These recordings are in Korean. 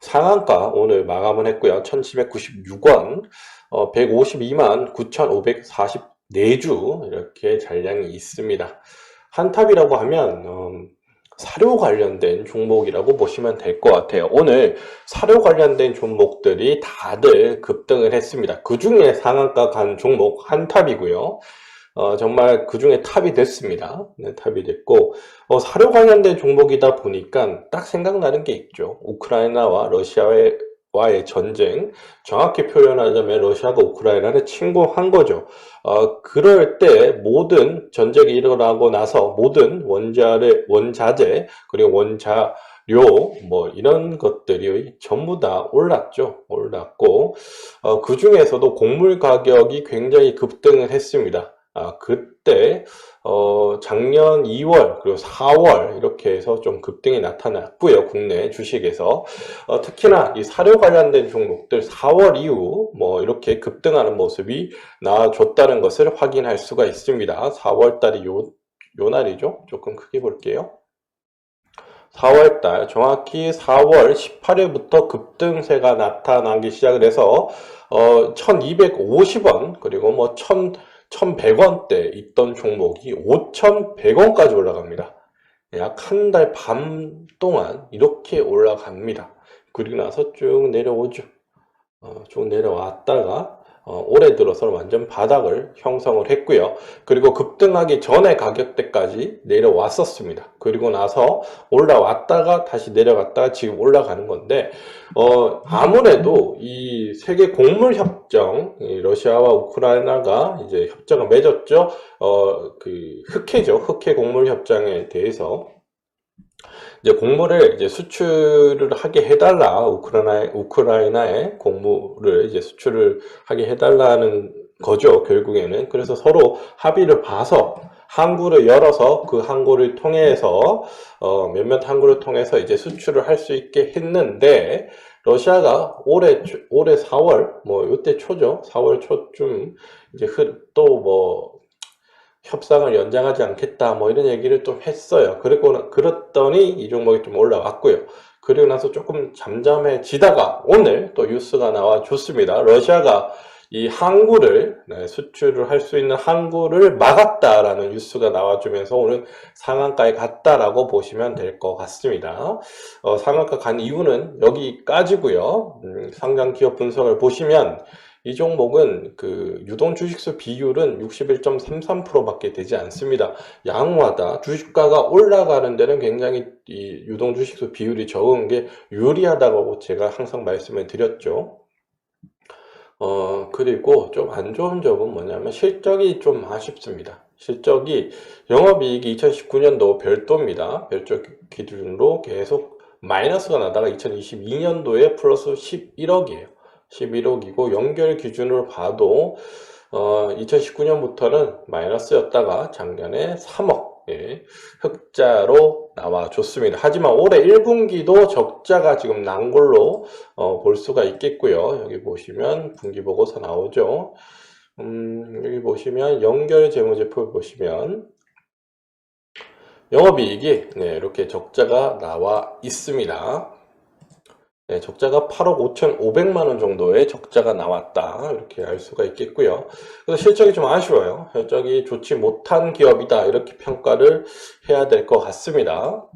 상한가 오늘 마감을 했고요. 1796원, 어, 152만 9,544주 이렇게 잔량이 있습니다. 한탑이라고 하면 음, 사료 관련된 종목이라고 보시면 될 것 같아요. 오늘 사료 관련된 종목들이 다들 급등을 했습니다. 그 중에 상한가 간 종목 한탑이고요. 어, 정말 그 중에 탑이 됐습니다. 네, 탑이 됐고, 어, 사료 관련된 종목이다 보니까 딱 생각나는 게 있죠. 우크라이나와 러시아의 와의 전쟁, 정확히 표현하자면 러시아가 우크라이나를 침공한 거죠. 어, 그럴 때 모든 전쟁이 일어나고 나서 모든 원자를, 원자재, 그리고 원자료, 뭐 이런 것들이 전부 다 올랐죠. 올랐고, 어, 그 중에서도 곡물 가격이 굉장히 급등을 했습니다. 아, 그때 어, 작년 2월 그리고 4월 이렇게 해서 좀 급등이 나타났고요. 국내 주식에서 어, 특히나 이 사료 관련된 종목들 4월 이후 뭐 이렇게 급등하는 모습이 나와줬다는 것을 확인할 수가 있습니다. 4월 달이 요, 요 날이죠. 조금 크게 볼게요. 4월 달 정확히 4월 18일부터 급등세가 나타나기 시작을 해서 어, 1250원 그리고 뭐 1000, 1100원대 있던 종목이 5100원까지 올라갑니다. 약 한 달 반 동안 이렇게 올라갑니다. 그리고 나서 쭉 내려오죠. 어, 쭉 내려왔다가 어, 올해 들어서는 완전 바닥을 형성을 했고요. 그리고 급등하기 전에 가격대까지 내려왔었습니다. 그리고 나서 올라왔다가 다시 내려갔다가 지금 올라가는 건데 어, 아무래도 이 세계 곡물 협정, 이 러시아와 우크라이나가 이제 협정을 맺었죠. 어, 그 흑해죠. 흑해 곡물 협정에 대해서 이제 곡물을 이제 수출을 하게 해달라 우크라이나 우크라이나에 곡물을 이제 수출을 하게 해달라는 거죠 결국에는. 그래서 서로 합의를 봐서 항구를 열어서 그 항구를 통해서 어, 몇몇 항구를 통해서 이제 수출을 할 수 있게 했는데 러시아가 올해 초- 올해 4월 뭐 이때 초죠. 4월 초쯤 이제 또뭐 협상을 연장하지 않겠다 뭐 이런 얘기를 좀 했어요. 그리고 그랬더니 이 종목이 좀 올라왔고요. 그리고 나서 조금 잠잠해지다가 오늘 또 뉴스가 나와 줬습니다. 러시아가 이 항구를 네, 수출을 할 수 있는 항구를 막았다라는 뉴스가 나와주면서 오늘 상한가에 갔다라고 보시면 될 것 같습니다. 어, 상한가 간 이유는 여기까지고요. 음, 상장 기업 분석을 보시면 이 종목은 그 유동 주식수 비율은 61.33%밖에 되지 않습니다. 양호하다. 주식가가 올라가는 데는 굉장히 이 유동 주식수 비율이 적은 게 유리하다고 제가 항상 말씀을 드렸죠. 어, 그리고 좀 안 좋은 점은 뭐냐면 실적이 좀 아쉽습니다. 실적이 영업이익이 2019년도 별도입니다. 별도 기준으로 계속 마이너스가 나다가 2022년도에 플러스 11억이에요. 11억이고 연결 기준으로 봐도 어, 2019년부터는 마이너스였다가 작년에 3억 예, 흑자로 나와줬습니다. 하지만 올해 1분기도 적자가 지금 난 걸로 어, 볼 수가 있겠고요. 여기 보시면 분기 보고서 나오죠. 음, 여기 보시면 연결 재무제표 보시면 영업이익이 네, 이렇게 적자가 나와 있습니다. 네, 적자가 8억 5,500만 원 정도의 적자가 나왔다. 이렇게 알 수가 있겠고요. 그래서 실적이 좀 아쉬워요. 실적이 좋지 못한 기업이다. 이렇게 평가를 해야 될 것 같습니다.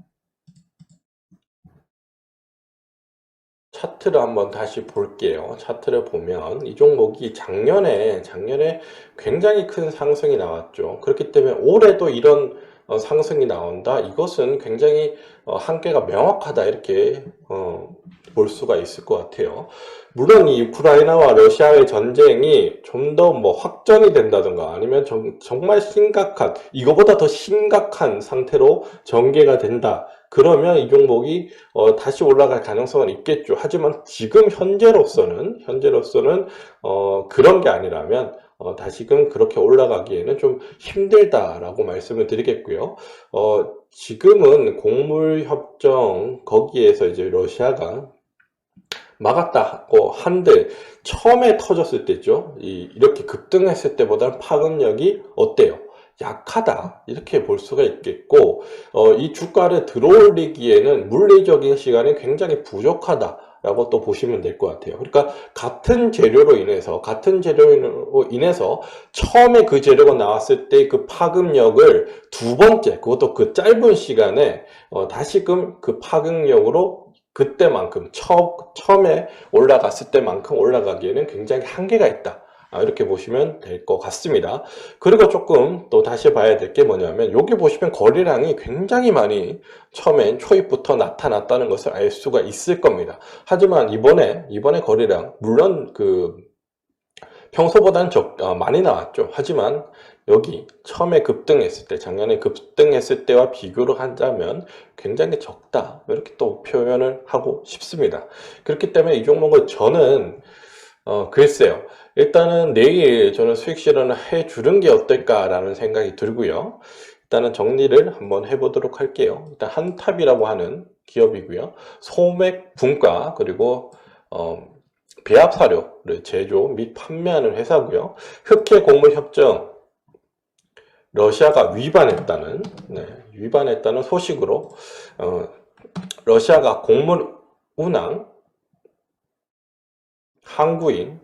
차트를 한번 다시 볼게요. 차트를 보면 이 종목이 작년에 작년에 굉장히 큰 상승이 나왔죠. 그렇기 때문에 올해도 이런 어, 상승이 나온다. 이것은 굉장히 어, 한계가 명확하다. 이렇게 어, 볼 수가 있을 것 같아요. 물론 이 우크라이나와 러시아의 전쟁이 좀 더 뭐 확전이 된다든가 아니면 정, 정말 심각한, 이거보다 더 심각한 상태로 전개가 된다. 그러면 이 종목이 어, 다시 올라갈 가능성은 있겠죠. 하지만 지금 현재로서는 현재로서는 어, 그런 게 아니라면 어, 다시금 그렇게 올라가기에는 좀 힘들다라고 말씀을 드리겠고요. 어, 지금은 곡물 협정 거기에서 이제 러시아가 막았다고 한들 처음에 터졌을 때죠. 이, 이렇게 급등했을 때보다는 파급력이 어때요? 약하다 이렇게 볼 수가 있겠고 어, 이 주가를 들어올리기에는 물리적인 시간이 굉장히 부족하다 라고 또 보시면 될 것 같아요. 그러니까 같은 재료로 인해서 같은 재료로 인해서 처음에 그 재료가 나왔을 때 그 파급력을 두 번째 그것도 그 짧은 시간에 어, 다시금 그 파급력으로 그때만큼 처, 처음에 올라갔을 때만큼 올라가기에는 굉장히 한계가 있다. 아, 이렇게 보시면 될 것 같습니다. 그리고 조금 또 다시 봐야 될 게 뭐냐면 여기 보시면 거래량이 굉장히 많이 처음엔 초입부터 나타났다는 것을 알 수가 있을 겁니다. 하지만 이번에 이번에 거래량 물론 그 평소보다는 적, 어, 많이 나왔죠. 하지만 여기 처음에 급등했을 때, 작년에 급등했을 때와 비교를 하자면 굉장히 적다. 이렇게 또 표현을 하고 싶습니다. 그렇기 때문에 이 종목을 저는, 어, 글쎄요. 일단은 내일 저는 수익 실현을 해 주는 게 어떨까라는 생각이 들고요. 일단은 정리를 한번 해보도록 할게요. 일단 한탑이라고 하는 기업이고요. 소맥 분과 그리고 어, 배합 사료를 제조 및 판매하는 회사고요. 흑해 곡물 협정 러시아가 위반했다는 네, 위반했다는 소식으로 어, 러시아가 곡물 운항 항구인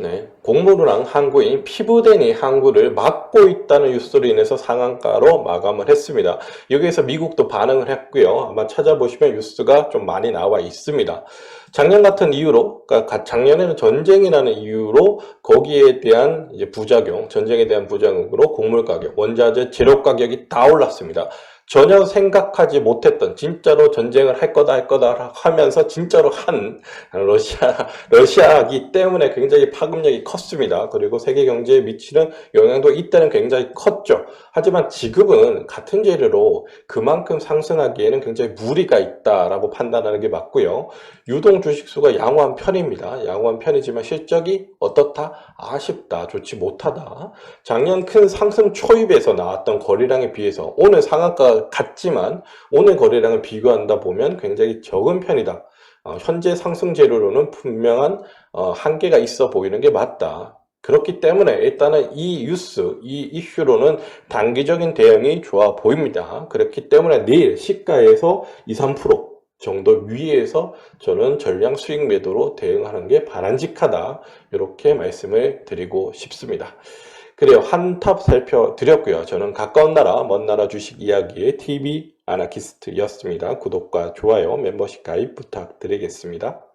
네, 곡물우랑 항구인 피부데니 항구를 막고 있다는 뉴스로 인해서 상한가로 마감을 했습니다. 여기에서 미국도 반응을 했고요. 아마 찾아보시면 뉴스가 좀 많이 나와 있습니다. 작년 같은 이유로, 그러니까 작년에는 전쟁이라는 이유로 거기에 대한 부작용, 전쟁에 대한 부작용으로 곡물 가격, 원자재 재료 가격이 다 올랐습니다. 전혀 생각하지 못했던 진짜로 전쟁을 할 거다 할 거다 하면서 진짜로 한 러시아 러시아이기 때문에 굉장히 파급력이 컸습니다. 그리고 세계 경제에 미치는 영향도 이때는 굉장히 컸죠. 하지만 지금은 같은 재료로 그만큼 상승하기에는 굉장히 무리가 있다라고 판단하는 게 맞고요. 유동 주식수가 양호한 편입니다. 양호한 편이지만 실적이 어떻다? 아쉽다. 좋지 못하다. 작년 큰 상승 초입에서 나왔던 거래량에 비해서 오늘 상한 가 같지만 오늘 거래량을 비교한다 보면 굉장히 적은 편이다. 어, 현재 상승 재료로는 분명한 어, 한계가 있어 보이는 게 맞다. 그렇기 때문에 일단은 이 뉴스, 이 이슈로는 단기적인 대응이 좋아 보입니다. 그렇기 때문에 내일 시가에서 2, 3% 정도 위에서 저는 전량 수익 매도로 대응하는 게 바람직하다. 이렇게 말씀을 드리고 싶습니다. 그래요. 한탑 살펴드렸고요. 저는 가까운 나라, 먼 나라 주식 이야기의 TV 아나키스트였습니다. 구독과 좋아요, 멤버십 가입 부탁드리겠습니다.